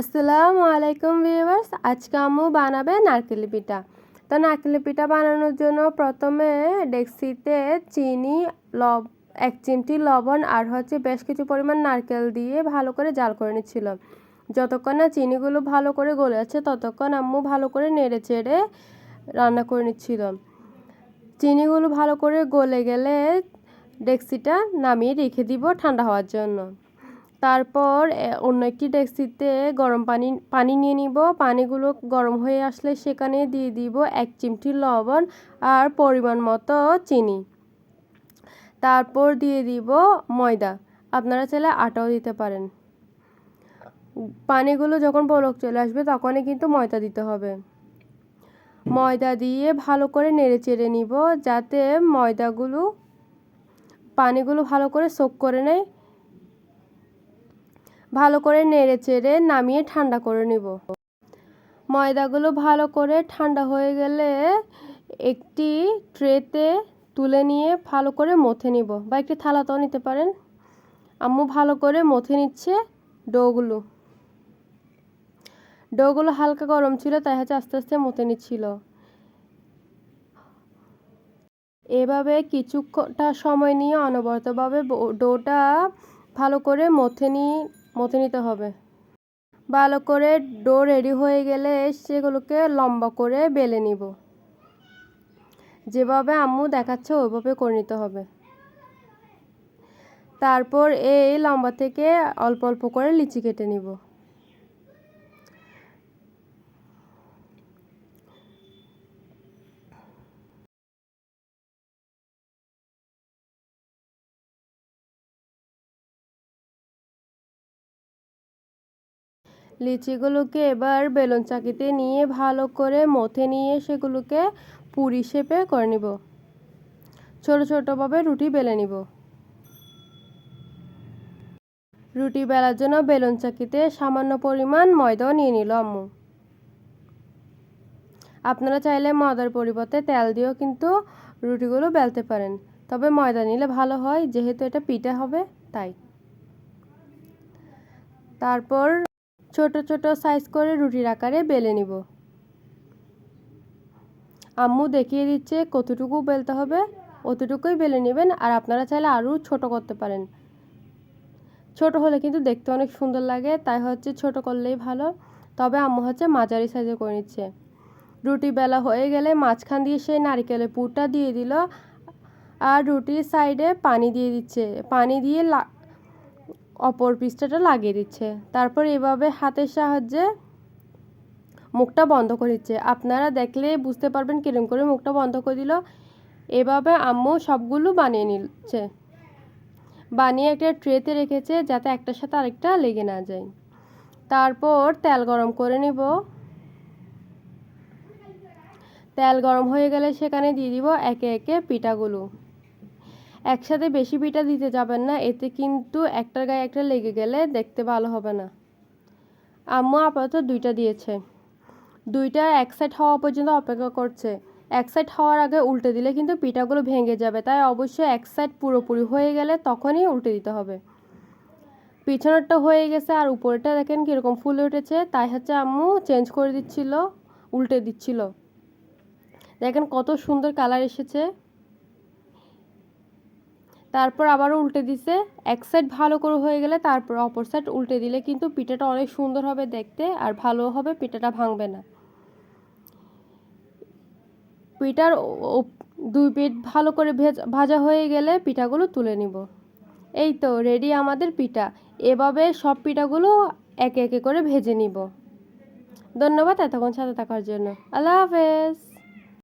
আসসালামু আলাইকুম ভিউয়ার্স, আজকে আম্মু বানাবে নারকেল পিঠা। তো নারকেল পিঠা বানানোর জন্য প্রথমে ডেক্সিতে চিনি, লব, এক চিমটি লবণ আর হচ্ছে বেশ কিছু পরিমাণ নারকেল দিয়ে ভালো করে জাল করে নিচ্ছিল। যতক্ষণ না চিনিগুলো ভালো করে গলে আছে, ততক্ষণ আম্মু ভালো করে নেড়ে চেড়ে রান্না করে নিচ্ছিল। চিনিগুলো ভালো করে গলে গেলে ডেক্সিটা নামিয়ে রেখে দিব ঠান্ডা হওয়ার জন্য। তারপর অন্য একটি ডেক্সিতে গরম পানি পানি নিয়ে নিব। পানিগুলো গরম হয়ে আসলে সেখানে দিয়ে দিব এক চিমটি লবণ আর পরিমাণ মতো চিনি। তারপর দিয়ে দিব ময়দা। আপনারা চাইলে আটাও দিতে পারেন। পানিগুলো যখন বলক চলে আসবে তখনই কিন্তু ময়দা দিতে হবে। ময়দা দিয়ে ভালো করে নেড়ে চেড়ে নিব যাতে ময়দাগুলো, পানিগুলো ভালো করে সোক করে নেয়। ভালো করে নেড়ে চেড়ে নামিয়ে ঠান্ডা করে নিব। ময়দাগুলো ভালো করে ঠান্ডা হয়ে গেলে একটি ট্রেতে তুলে নিয়ে ভালো করে মথে নিব। বা একটি থালাতেও নিতে পারেন। আম্মু ভালো করে মথে নিচ্ছে ডোগুলো। ডোগুলো হালকা গরম ছিল, তাই হচ্ছে আস্তে আস্তে মতে নিচ্ছিল। এভাবে কিছুটা সময় নিয়ে অনবরতভাবে ডোটা ভালো করে মথে নিয়ে মথে নিতে হবে। ভালো করে ডো রেডি হয়ে গেলে সেগুলোকে লম্বা করে বেলে নিব। যেভাবে আম্মু দেখাচ্ছে ওইভাবে করে নিতে হবে। তারপর এই লম্বা থেকে অল্প অল্প করে লিচি কেটে নিব। লিচিগুলোকে এবার বেলুন চাকিতে নিয়ে ভালো করে মথে নিয়ে সেগুলোকে পুরি শেপে করে নিব। ছোট ছোটোভাবে রুটি বেলে নিব। রুটি বেলার জন্য বেলুন চাকিতে সামান্য পরিমাণ ময়দাও নিয়ে নিল আম্মু। আপনারা চাইলে ময়দার পরিবর্তে তেল দিয়েও কিন্তু রুটিগুলো বেলতে পারেন, তবে ময়দা নিলে ভালো হয়, যেহেতু এটা পিঠা হবে, তাই। তারপর ছোট ছোট সাইজ করে রুটির আকারে বেলে নিব। আম্মু দেখিয়ে দিচ্ছে কতটুকু বেলতে হবে, অতটুকুই বেলে নেবেন আর আপনারা চাইলে আরও ছোট করতে পারেন। ছোট হলে কিন্তু দেখতে অনেক সুন্দর লাগে, তাই হচ্ছে ছোট করলেই ভালো। তবে আম্মু হচ্ছে মাঝারি সাইজে করে নিচ্ছে। রুটি বেলা হয়ে গেলে মাঝখান দিয়ে সেই নারিকেলের পুরটা দিয়ে দিল আর রুটির সাইডে পানি দিয়ে দিচ্ছে। পানি দিয়ে অপর পৃষ্ঠাটা লাগিয়ে দিচ্ছে। তারপর এভাবে হাতের সাহায্যে মুখটা বন্ধ করে দিচ্ছে। আপনারা দেখলে বুঝতে পারবেন কিরম করে মুখটা বন্ধ করে দিল। এভাবে আম্মু সবগুলো বানিয়ে নিচ্ছে। বানিয়ে একটা ট্রেতে রেখেছে যাতে একটার সাথে আরেকটা লেগে না যায়। তারপর তেল গরম করে নিব। তেল গরম হয়ে গেলে সেখানে দিয়ে দিব একে একে পিঠাগুলো। একসাথে বেশি পিঠা দিতে যাবেন না, এতে কিন্তু একটার গায়ে একটা লেগে গেলে দেখতে ভালো হবে না। আম্মু আপাতত দুইটা দিয়েছে। দুইটা এক সাইড হওয়া পর্যন্ত অপেক্ষা করছে। এক সাইড হওয়ার আগে উল্টে দিলে কিন্তু পিঠাগুলো ভেঙে যাবে, তাই অবশ্যই এক সাইড পুরোপুরি হয়ে গেলে তখনই উল্টে দিতে হবে। পিছনেরটা হয়ে গেছে আর উপরেটা দেখেন কীরকম ফুলে উঠেছে, তাই হচ্ছে আম্মু চেঞ্জ করে দিচ্ছিল, উল্টে দিচ্ছিল। দেখেন কত সুন্দর কালার এসেছে। তারপর আবারও উল্টে দিছে। এক সাইড ভালো করে হয়ে গেলে তারপর অপর সাইড উল্টে দিলে কিন্তু পিঠাটা অনেক সুন্দর হবে দেখতে আর ভালো হবে, পিঠাটা ভাঙবে না। পিঠার দুই পিঠ ভালো করে ভাজা হয়ে গেলে পিঠাগুলো তুলে নিব। এই তো রেডি আমাদের পিঠা। এভাবে সব পিঠাগুলো একে একে করে ভেজে নিব। ধন্যবাদ এতক্ষণ সাথে থাকার জন্য। আল্লাহ হাফেজ।